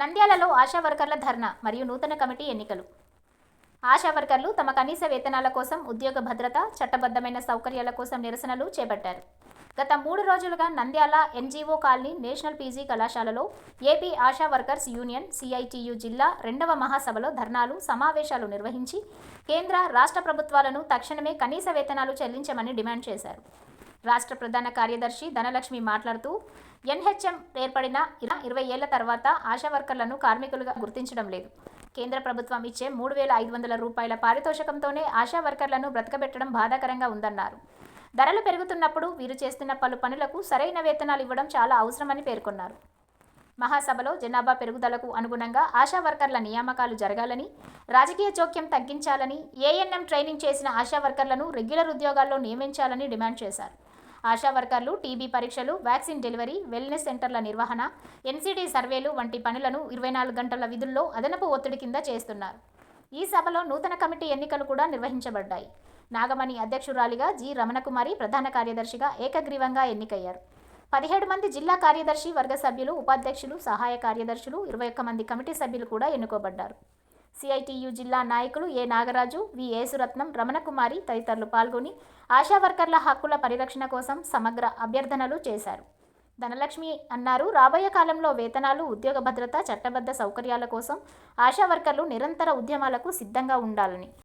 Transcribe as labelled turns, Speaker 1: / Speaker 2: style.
Speaker 1: నంద్యాలలో ఆశా వర్కర్ల ధర్నా మరియు నూతన కమిటీ ఎన్నికలు. ఆశా వర్కర్లు తమ కనీస వేతనాల కోసం ఉద్యోగ భద్రత చట్టబద్ధమైన సౌకర్యాల కోసం నిరసనలు చేపట్టారు. గత మూడు రోజులుగా Nandyal NGO colony national PG కళాశాలలో AP Asha workers union CITU జిల్లా రెండవ మహాసభలో ధర్నాలు సమావేశాలు నిర్వహించి కేంద్ర రాష్ట్ర ప్రభుత్వాలను తక్షణమే కనీస వేతనాలు చెల్లించమని డిమాండ్ చేశారు. రాష్ట్ర ప్రధాన కార్యదర్శి ధనలక్ష్మి మాట్లాడుతూ ఎన్హెచ్ఎం ఏర్పడిన ఇరవై ఏళ్ళ తర్వాత ఆశా వర్కర్లను కార్మికులుగా గుర్తించడం లేదు. కేంద్ర ప్రభుత్వం ఇచ్చే మూడు వేల ఐదు వందల రూపాయల పారితోషికంతోనే ఆశా వర్కర్లను బ్రతకబెట్టడం బాధాకరంగా ఉందన్నారు. ధరలు పెరుగుతున్నప్పుడు వీరు చేస్తున్న పలు పనులకు సరైన వేతనాలు ఇవ్వడం చాలా అవసరమని పేర్కొన్నారు. మహాసభలో జనాభా పెరుగుదలకు అనుగుణంగా ఆశా వర్కర్ల నియామకాలు జరగాలని రాజకీయ జోక్యం తగ్గించాలని ఏఎన్ఎం ట్రైనింగ్ చేసిన ఆశా వర్కర్లను రెగ్యులర్ ఉద్యోగాల్లో నియమించాలని డిమాండ్ చేశారు. ఆశా వర్కర్లు టీబీ పరీక్షలు వ్యాక్సిన్ డెలివరీ వెల్నెస్ సెంటర్ల నిర్వహణ ఎన్సీడీ సర్వేలు వంటి పనులను ఇరవై నాలుగు గంటల విధుల్లో అదనపు ఒత్తిడి కింద చేస్తున్నారు. ఈ సభలో నూతన కమిటీ ఎన్నికలు కూడా నిర్వహించబడ్డాయి. నాగమణి అధ్యక్షురాలిగా జి. రమణకుమారి ప్రధాన కార్యదర్శిగా ఏకగ్రీవంగా ఎన్నికయ్యారు. పదిహేడు మంది జిల్లా కార్యదర్శి వర్గ సభ్యులు ఉపాధ్యక్షులు సహాయ కార్యదర్శులు ఇరవై ఒక్క మంది కమిటీ సభ్యులు కూడా ఎన్నుకోబడ్డారు. సిఐటియు జిల్లా నాయకులు ఏ నాగరాజు వి. యేసురత్నం రమణకుమారి తదితరులు పాల్గొని ఆశా వర్కర్ల హక్కుల పరిరక్షణ కోసం సమగ్ర అభ్యర్థనలు చేశారు. ధనలక్ష్మి అన్నారు రాబోయే కాలంలో వేతనాలు ఉద్యోగ భద్రత చట్టబద్ధ సౌకర్యాల కోసం ఆశా వర్కర్లు నిరంతర ఉద్యమాలకు సిద్ధంగా ఉండాలని.